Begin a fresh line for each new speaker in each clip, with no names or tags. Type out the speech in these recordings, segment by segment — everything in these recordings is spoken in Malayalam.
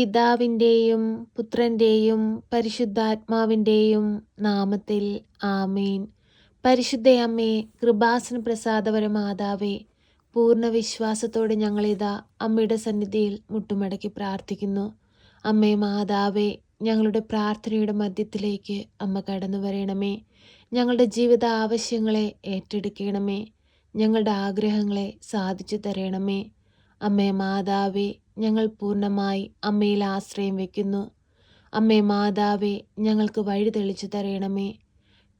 പിതാവിന്റെയും പുത്രന്റെയും പരിശുദ്ധാത്മാവിന്റെയും നാമത്തിൽ ആമേൻ. പരിശുദ്ധയമ്മേ കൃപാസന പ്രസാദപര മാതാവേ പൂർണ വിശ്വാസത്തോടെ ഞങ്ങളിതാ അമ്മയുടെ സന്നിധിയിൽ മുട്ടുമടക്കി പ്രാർത്ഥിക്കുന്നു. അമ്മേ മാതാവേ ഞങ്ങളുടെ പ്രാർത്ഥനയുടെ മധ്യത്തിലേക്ക് അമ്മ കടന്നു വരണമേ. ഞങ്ങളുടെ ജീവിത ആവശ്യങ്ങളെ ഏറ്റെടുക്കണമേ. ഞങ്ങളുടെ ആഗ്രഹങ്ങളെ സാധിച്ചു തരണമേ. അമ്മേ മാതാവേ ഞങ്ങൾ പൂർണമായി അമ്മയിൽ ആശ്രയം വയ്ക്കുന്നു അമ്മേ മാതാവേ ഞങ്ങൾക്ക് വഴി തെളിച്ചു തരണമേ.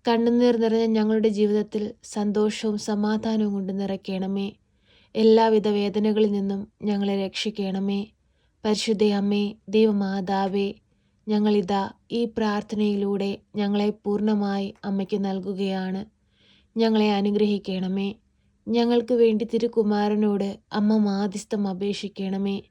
കണ്ണുനീർ നിറഞ്ഞ ഞങ്ങളുടെ ജീവിതത്തിൽ സന്തോഷവും സമാധാനവും കൊണ്ട് നിറയ്ക്കണമേ. എല്ലാവിധ വേദനകളിൽ നിന്നും ഞങ്ങളെ രക്ഷിക്കണമേ. പരിശുദ്ധ അമ്മേ ദൈവമാതാവേ ഞങ്ങളിതാ ഈ പ്രാർത്ഥനയിലൂടെ ഞങ്ങളെ പൂർണമായി അമ്മയ്ക്ക് നൽകുകയാണ്. ഞങ്ങളെ അനുഗ്രഹിക്കണമേ. ഞങ്ങൾക്ക് വേണ്ടി തിരുകുമാരനോട് അമ്മ മാധ്യസ്ഥം അപേക്ഷിക്കണമേ.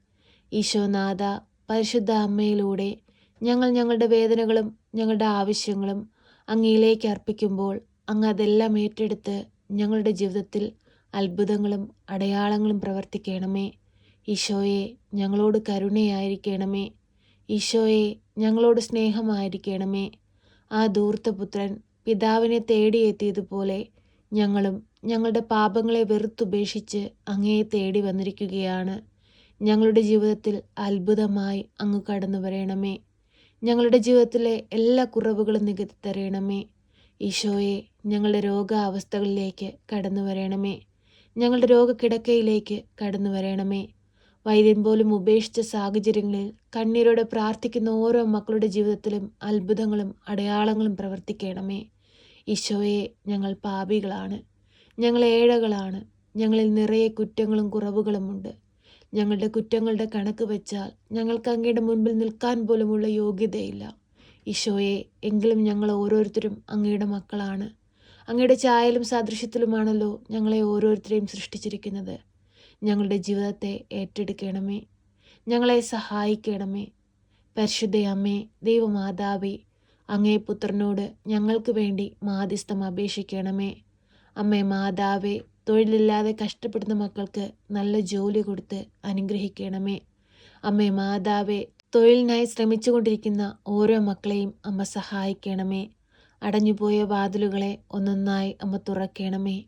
ഈശോനാഥ പരിശുദ്ധ അമ്മയിലൂടെ ഞങ്ങൾ ഞങ്ങളുടെ വേദനകളും ഞങ്ങളുടെ ആവശ്യങ്ങളും അങ്ങയിലേക്ക് അർപ്പിക്കുമ്പോൾ അങ്ങ് അതെല്ലാം ഏറ്റെടുത്ത് ഞങ്ങളുടെ ജീവിതത്തിൽ അത്ഭുതങ്ങളും അടയാളങ്ങളും പ്രവർത്തിക്കണമേ. ഈശോയെ ഞങ്ങളോട് കരുണയായിരിക്കണമേ. ഈശോയെ ഞങ്ങളോട് സ്നേഹമായിരിക്കണമേ. ആ ദൂർത്തപുത്രൻ പിതാവിനെ തേടിയെത്തിയതുപോലെ ഞങ്ങളും ഞങ്ങളുടെ പാപങ്ങളെ വെറുത്തുപേക്ഷിച്ച് അങ്ങയെ തേടി വന്നിരിക്കുകയാണ്. ഞങ്ങളുടെ ജീവിതത്തിൽ അത്ഭുതമായി അങ്ങ് കടന്നു വരണമേ. ഞങ്ങളുടെ ജീവിതത്തിലെ എല്ലാ കുറവുകളും നികത്തി തരണമേ ഈശോയെ ഞങ്ങളുടെ രോഗാവസ്ഥകളിലേക്ക് കടന്നു വരണമേ. ഞങ്ങളുടെ രോഗക്കിടക്കയിലേക്ക് കടന്നു വരണമേ. വൈദ്യൻ പോലും ഉപേക്ഷിച്ച സാഹചര്യങ്ങളിൽ കണ്ണീരോടെ പ്രാർത്ഥിക്കുന്ന ഓരോ മക്കളുടെ ജീവിതത്തിലും അത്ഭുതങ്ങളും അടയാളങ്ങളും പ്രവർത്തിക്കണമേ. ഈശോയെ ഞങ്ങൾ പാപികളാണ്. ഞങ്ങൾ ഏഴകളാണ്. ഞങ്ങളിൽ നിറയെ കുറ്റങ്ങളും കുറവുകളുമുണ്ട്. ഞങ്ങളുടെ കുറ്റങ്ങളുടെ കണക്ക് വെച്ചാൽ ഞങ്ങൾക്ക് അങ്ങയുടെ മുൻപിൽ നിൽക്കാൻ പോലുമുള്ള യോഗ്യതയില്ല. ഈശോയെ എങ്കിലും ഞങ്ങൾ ഓരോരുത്തരും അങ്ങയുടെ മക്കളാണ്. അങ്ങയുടെ ചായലും സാദൃശ്യത്തിലുമാണല്ലോ ഞങ്ങളെ ഓരോരുത്തരെയും സൃഷ്ടിച്ചിരിക്കുന്നത്. ഞങ്ങളുടെ ജീവിതത്തെ ഏറ്റെടുക്കണമേ. ഞങ്ങളെ സഹായിക്കണമേ. പരിശുദ്ധയമ്മേ ദൈവമാതാവേ അങ്ങേ പുത്രനോട് ഞങ്ങൾക്ക് വേണ്ടി മാധ്യസ്ഥം അപേക്ഷിക്കണമേ. അമ്മേ മാതാവേ തൊഴിലില്ലാതെ കഷ്ടപ്പെടുന്ന മക്കൾക്ക് നല്ല ജോലി കൊടുത്ത് അനുഗ്രഹിക്കണമേ. അമ്മേ മാതാവേ തൊഴിലിനായി ശ്രമിച്ചുകൊണ്ടിരിക്കുന്ന ഓരോ മക്കളെയും അമ്മ സഹായിക്കണമേ. അടഞ്ഞുപോയ വാതിലുകളെ ഒന്നൊന്നായി അമ്മ തുറക്കണമേ.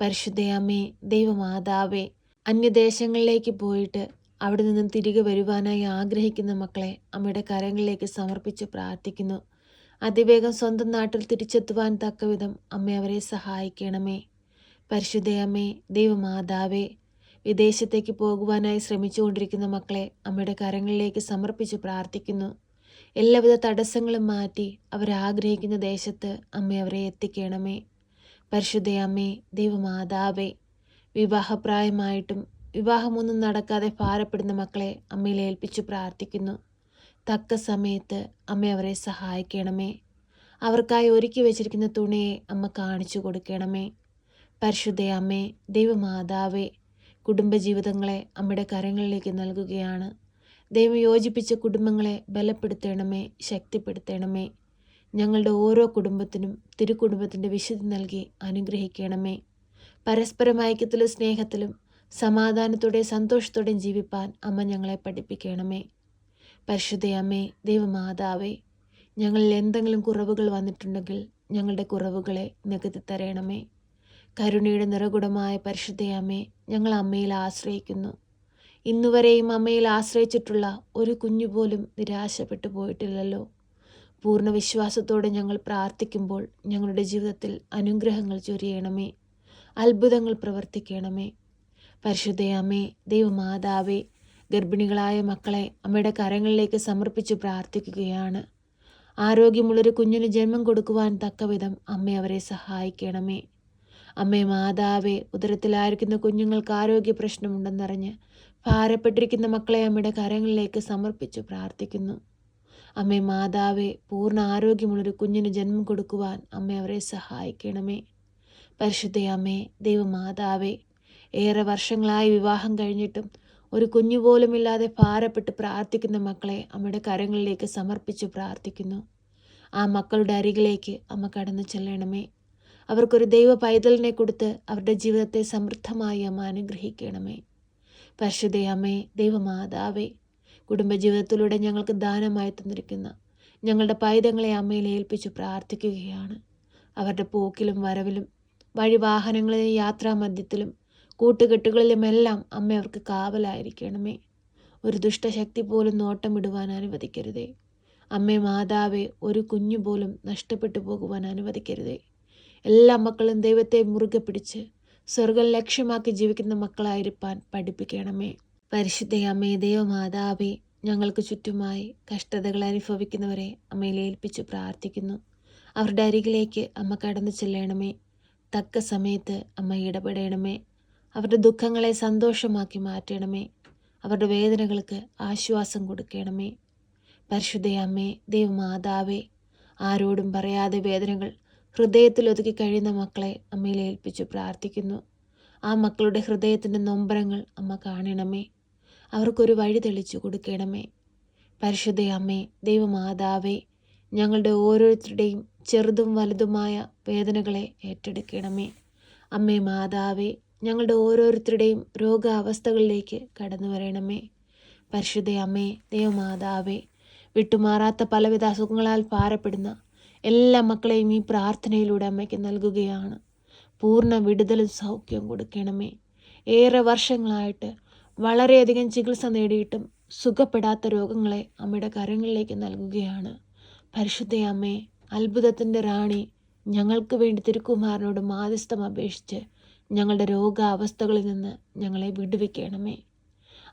പരിശുദ്ധയമ്മേ ദൈവമാതാവേ അന്യദേശങ്ങളിലേക്ക് പോയിട്ട് അവിടെ നിന്നും തിരികെ വരുവാനായി ആഗ്രഹിക്കുന്ന മക്കളെ അമ്മയുടെ കരങ്ങളിലേക്ക് സമർപ്പിച്ച് പ്രാർത്ഥിക്കുന്നു. അതിവേഗം സ്വന്തം നാട്ടിൽ തിരിച്ചെത്തുവാൻ തക്കവിധം അമ്മ അവരെ സഹായിക്കണമേ. പരിശുദ്ധയമ്മേ ദൈവമാതാവേ വിദേശത്തേക്ക് പോകുവാനായി ശ്രമിച്ചുകൊണ്ടിരിക്കുന്ന മക്കളെ അമ്മയുടെ കരങ്ങളിലേക്ക് സമർപ്പിച്ച് പ്രാർത്ഥിക്കുന്നു. എല്ലാവിധ തടസ്സങ്ങളും മാറ്റി അവരാഗ്രഹിക്കുന്ന ദേശത്ത് അമ്മ അവരെ എത്തിക്കണമേ. പരിശുദ്ധയമ്മേ ദൈവമാതാവേ വിവാഹപ്രായമായിട്ടും വിവാഹമൊന്നും നടക്കാതെ ഭാരപ്പെടുന്ന മക്കളെ അമ്മയിൽ ഏൽപ്പിച്ചു പ്രാർത്ഥിക്കുന്നു. തക്ക സമയത്ത് അമ്മ അവരെ സഹായിക്കണമേ. അവർക്കായി ഒരുക്കി വെച്ചിരിക്കുന്ന തുണിയെ അമ്മ കാണിച്ചു കൊടുക്കണമേ. പരിശുദ്ധ അമ്മേ ദൈവമാതാവേ കുടുംബജീവിതങ്ങളെ അമ്മയുടെ കരങ്ങളിലേക്ക് നൽകുകയാണ്. ദൈവം യോജിപ്പിച്ച കുടുംബങ്ങളെ ബലപ്പെടുത്തണമേ ശക്തിപ്പെടുത്തണമേ. ഞങ്ങളുടെ ഓരോ കുടുംബത്തിനും തിരുക്കുടുംബത്തിന്റെ വിശുദ്ധി നൽകി അനുഗ്രഹിക്കണമേ. പരസ്പരം ഐക്യത്തിലും സ്നേഹത്തിലും സമാധാനത്തോടെ സന്തോഷത്തോടെയും ജീവിപ്പാൻ അമ്മ ഞങ്ങളെ പഠിപ്പിക്കണമേ. പരിശുദ്ധയമ്മേ ദൈവമാതാവേ ഞങ്ങളിൽ എന്തെങ്കിലും കുറവുകൾ വന്നിട്ടുണ്ടെങ്കിൽ ഞങ്ങളുടെ കുറവുകളെ നികത്തി തരണമേ കരുണയുടെ നിറകുടമായ പരിശുദ്ധയമ്മേ ഞങ്ങൾ അമ്മയിൽ ആശ്രയിക്കുന്നു. ഇന്നുവരെയും അമ്മയിൽ ആശ്രയിച്ചിട്ടുള്ള ഒരു കുഞ്ഞു പോലും നിരാശപ്പെട്ടു പോയിട്ടില്ലല്ലോ. പൂർണ വിശ്വാസത്തോടെ ഞങ്ങൾ പ്രാർത്ഥിക്കുമ്പോൾ ഞങ്ങളുടെ ജീവിതത്തിൽ അനുഗ്രഹങ്ങൾ ചൊരിയണമേ. അത്ഭുതങ്ങൾ പ്രവർത്തിക്കണമേ. പരിശുദ്ധയമ്മേ ദൈവമാതാവേ ഗർഭിണികളായ മക്കളെ അമ്മയുടെ കരങ്ങളിലേക്ക് സമർപ്പിച്ചു പ്രാർത്ഥിക്കുകയാണ്. ആരോഗ്യമുള്ളൊരു കുഞ്ഞിന് ജന്മം കൊടുക്കുവാൻ തക്കവിധം അമ്മ അവരെ സഹായിക്കണമേ. അമ്മേ മാതാവേ ഉദരത്തിലായിരിക്കുന്ന കുഞ്ഞുങ്ങൾക്ക് ആരോഗ്യ പ്രശ്നമുണ്ടെന്നറിഞ്ഞ് ഭാരപ്പെട്ടിരിക്കുന്ന മക്കളെ അമ്മയുടെ കരങ്ങളിലേക്ക് സമർപ്പിച്ചു പ്രാർത്ഥിക്കുന്നു. അമ്മേ മാതാവേ പൂർണ ആരോഗ്യമുള്ളൊരു കുഞ്ഞിന് ജന്മം കൊടുക്കുവാൻ അമ്മ അവരെ സഹായിക്കണമേ. പരിശുദ്ധയമ്മേ ദൈവമാതാവേ ഏറെ വർഷങ്ങളായി വിവാഹം കഴിഞ്ഞിട്ടും ഒരു കുഞ്ഞു പോലുമില്ലാതെ ഭാരപ്പെട്ട് പ്രാർത്ഥിക്കുന്ന മക്കളെ അമ്മയുടെ കരങ്ങളിലേക്ക് സമർപ്പിച്ചു പ്രാർത്ഥിക്കുന്നു. ആ മക്കളുടെ അരികിലേക്ക് അമ്മ കടന്നു ചെല്ലണമേ. അവർക്കൊരു ദൈവ പൈതലിനെ കൊടുത്ത് അവരുടെ ജീവിതത്തെ സമൃദ്ധമായി അമ്മ അനുഗ്രഹിക്കണമേ. പരിശുദ്ധയമ്മേ ദൈവമാതാവേ കുടുംബജീവിതത്തിലൂടെ ഞങ്ങൾക്ക് ദാനമായി തന്നിരിക്കുന്ന ഞങ്ങളുടെ പൈതങ്ങളെ അമ്മയിൽ ഏൽപ്പിച്ച് പ്രാർത്ഥിക്കുകയാണ്. അവരുടെ പോക്കിലും വരവിലും വഴിവാഹനങ്ങളിലും യാത്രാമധ്യത്തിലും കൂട്ടുകെട്ടുകളിലുമെല്ലാം അമ്മ അവർക്ക് കാവലായിരിക്കണമേ. ഒരു ദുഷ്ടശക്തി പോലും നോട്ടമിടുവാൻ അനുവദിക്കരുതേ. അമ്മേ മാതാവെ ഒരു കുഞ്ഞു പോലും നഷ്ടപ്പെട്ടു പോകുവാൻ അനുവദിക്കരുതേ. എല്ലാ മക്കളും ദൈവത്തെ മുറുകെ പിടിച്ച് സ്വർഗം ലക്ഷ്യമാക്കി ജീവിക്കുന്ന മക്കളായിരിക്കാൻ പഠിപ്പിക്കണമേ. പരിശുദ്ധ അമ്മേ ദൈവമാതാവേ ഞങ്ങൾക്ക് ചുറ്റുമായി കഷ്ടതകൾ അനുഭവിക്കുന്നവരെ അമ്മയിൽ ഏൽപ്പിച്ച് പ്രാർത്ഥിക്കുന്നു. അവരുടെ അരികിലേക്ക് അമ്മ കടന്നു ചെല്ലണമേ. തക്ക സമയത്ത് അമ്മ ഇടപെടണമേ. അവരുടെ ദുഃഖങ്ങളെ സന്തോഷമാക്കി മാറ്റണമേ. അവരുടെ വേദനകൾക്ക് ആശ്വാസം കൊടുക്കണമേ. പരിശുദ്ധ അമ്മേ ദൈവമാതാവേ ആരോടും പറയാതെ വേദനകൾ ഹൃദയത്തിൽ ഒതുക്കി കഴിയുന്ന മക്കളെ അമ്മയിൽ ഏൽപ്പിച്ചു പ്രാർത്ഥിക്കുന്നു. ആ മക്കളുടെ ഹൃദയത്തിന്റെ നൊമ്പരങ്ങൾ അമ്മ കാണണമേ. അവർക്കൊരു വഴി തെളിച്ചു കൊടുക്കണമേ. പരിശുദ്ധ അമ്മേ ദൈവമാതാവേ ഞങ്ങളുടെ ഓരോരുത്തരുടെയും ചെറുതും വലുതുമായ വേദനകളെ ഏറ്റെടുക്കണമേ. അമ്മേ മാതാവേ ഞങ്ങളുടെ ഓരോരുത്തരുടെയും രോഗാവസ്ഥകളിലേക്ക് കടന്നു വരണമേ. പരിശുദ്ധ അമ്മേ ദൈവമാതാവേ വിട്ടുമാറാത്ത പലവിധ അസുഖങ്ങളാൽ ഭാരപ്പെടുന്ന എല്ലാ മക്കളെയും ഈ പ്രാർത്ഥനയിലൂടെ അമ്മയ്ക്ക് നൽകുകയാണ്. പൂർണ വിടുതലും സൗഖ്യം കൊടുക്കണമേ. ഏറെ വർഷങ്ങളായിട്ട് വളരെയധികം ചികിത്സ നേടിയിട്ടും സുഖപ്പെടാത്ത രോഗങ്ങളെ അമ്മയുടെ കരങ്ങളിലേക്ക് നൽകുകയാണ്. പരിശുദ്ധ അമ്മേ അത്ഭുതത്തിന്റെ റാണി ഞങ്ങൾക്ക് വേണ്ടി തിരുക്കുമാരനോട് മാധ്യസ്ഥം അപേക്ഷിച്ച് ഞങ്ങളുടെ രോഗാവസ്ഥകളിൽ നിന്ന് ഞങ്ങളെ വിടുവിക്കണമേ.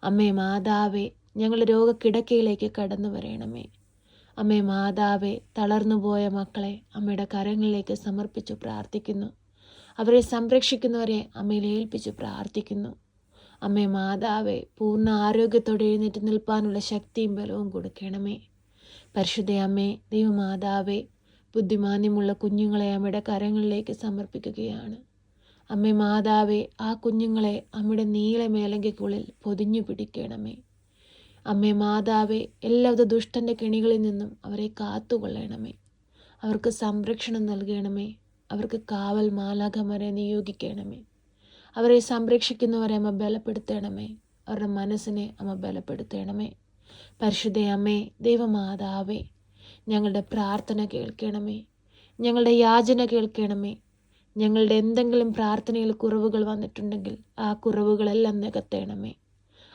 അമ്മേ മാതാവേ ഞങ്ങളുടെ രോഗക്കിടക്കയിലേക്ക് കടന്നു വരണമേ. അമ്മേ മാതാവേ തളർന്നുപോയ മക്കളെ അമ്മയുടെ കരങ്ങളിലേക്ക് സമർപ്പിച്ചു പ്രാർത്ഥിക്കുന്നു. അവരെ സംരക്ഷിക്കുന്നവരെ അമ്മയിൽ ഏൽപ്പിച്ചു പ്രാർത്ഥിക്കുന്നു. അമ്മേ മാതാവേ പൂർണ ആരോഗ്യത്തോടെ എഴുന്നേറ്റ് നിൽപ്പാനുള്ള ശക്തിയും ബലവും കൊടുക്കണമേ. പരിശുദ്ധ അമ്മേ ദൈവമാതാവേ ബുദ്ധിമാന്യമുള്ള കുഞ്ഞുങ്ങളെ അമ്മയുടെ കരങ്ങളിലേക്ക് സമർപ്പിക്കുകയാണ്. അമ്മേ മാതാവേ ആ കുഞ്ഞുങ്ങളെ അമ്മയുടെ നീല മേലങ്കയ്ക്കുള്ളിൽ പൊതിഞ്ഞു പിടിക്കണമേ. അമ്മേ മാതാവേ എല്ലാവിധ ദുഷ്ടന്റെ കെണികളിൽ നിന്നും അവരെ കാത്തുകൊള്ളണമേ. അവർക്ക് സംരക്ഷണം നൽകണമേ. അവർക്ക് കാവൽ മാലാഖമാരെ നിയോഗിക്കണമേ. അവരെ സംരക്ഷിക്കുന്നവരെ അമ്മ ബലപ്പെടുത്തണമേ. അവരുടെ മനസ്സിനെ അമ്മ ബലപ്പെടുത്തണമേ. പരിശുദ്ധ അമ്മേ ദൈവമാതാവേ ഞങ്ങളുടെ പ്രാർത്ഥന കേൾക്കണമേ. ഞങ്ങളുടെ യാചന കേൾക്കണമേ. ഞങ്ങളുടെ എന്തെങ്കിലും പ്രാർത്ഥനയിൽ കുറവുകൾ വന്നിട്ടുണ്ടെങ്കിൽ ആ കുറവുകളെല്ലാം നികത്തേണമേ.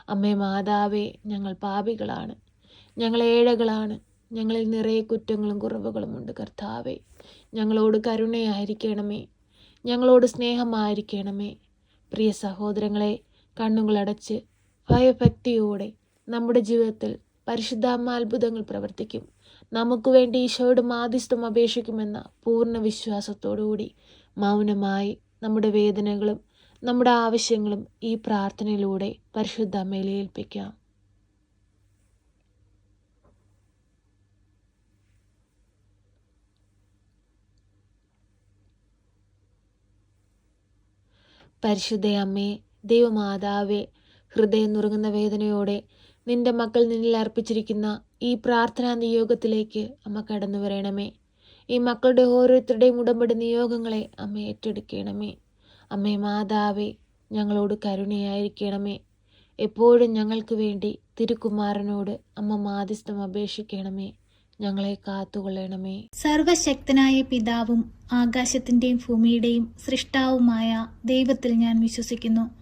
അമ്മേ മാതാവേ ഞങ്ങൾ പാപികളാണ്. ഞങ്ങൾ ഏഴകളാണ്. ഞങ്ങളിൽ നിറയെ കുറ്റങ്ങളും കുറവുകളുമുണ്ട് കർത്താവേ. ഞങ്ങളോട് കരുണയായിരിക്കണമേ. ഞങ്ങളോട് സ്നേഹമായിരിക്കണമേ. പ്രിയ സഹോദരങ്ങളെ കണ്ണുകളടച്ച് ഭയഭക്തിയോടെ നമ്മുടെ ജീവിതത്തിൽ പരിശുദ്ധാമ്മ അത്ഭുതങ്ങൾ പ്രവർത്തിക്കും. നമുക്ക് വേണ്ടി ഈശോയുടെ മാധ്യസ്ഥം അപേക്ഷിക്കുമെന്ന പൂർണ വിശ്വാസത്തോടുകൂടി മൗനമായി നമ്മുടെ വേദനകളും നമ്മുടെ ആവശ്യങ്ങളും ഈ പ്രാർത്ഥനയിലൂടെ പരിശുദ്ധ അമ്മയിലെ ഏൽപ്പിക്കാം. പരിശുദ്ധ അമ്മേ ദൈവമാതാവേ ഹൃദയം നുറുങ്ങുന്ന വേദനയോടെ നിന്റെ മക്കൾ നിന്നിൽ അർപ്പിച്ചിരിക്കുന്ന ഈ പ്രാർത്ഥനാ നിയോഗത്തിലേക്ക് അമ്മ കടന്നു വരണമേ ഈ മക്കളുടെ ഓരോരുത്തരുടെയും ഉടമ്പടി നിയോഗങ്ങളെ അമ്മ ഏറ്റെടുക്കണമേ. അമ്മേ മാതാവേ ഞങ്ങളോട് കരുണയായിരിക്കണമേ. എപ്പോഴും ഞങ്ങൾക്ക് വേണ്ടി തിരുക്കുമാരനോട് അമ്മ മാധ്യസ്ഥം അപേക്ഷിക്കണമേ. ഞങ്ങളെ കാത്തുകൊള്ളണമേ.
സർവശക്തനായ പിതാവും ആകാശത്തിന്റെയും ഭൂമിയുടെയും സൃഷ്ടാവുമായ ദൈവത്തിൽ ഞാൻ വിശ്വസിക്കുന്നു.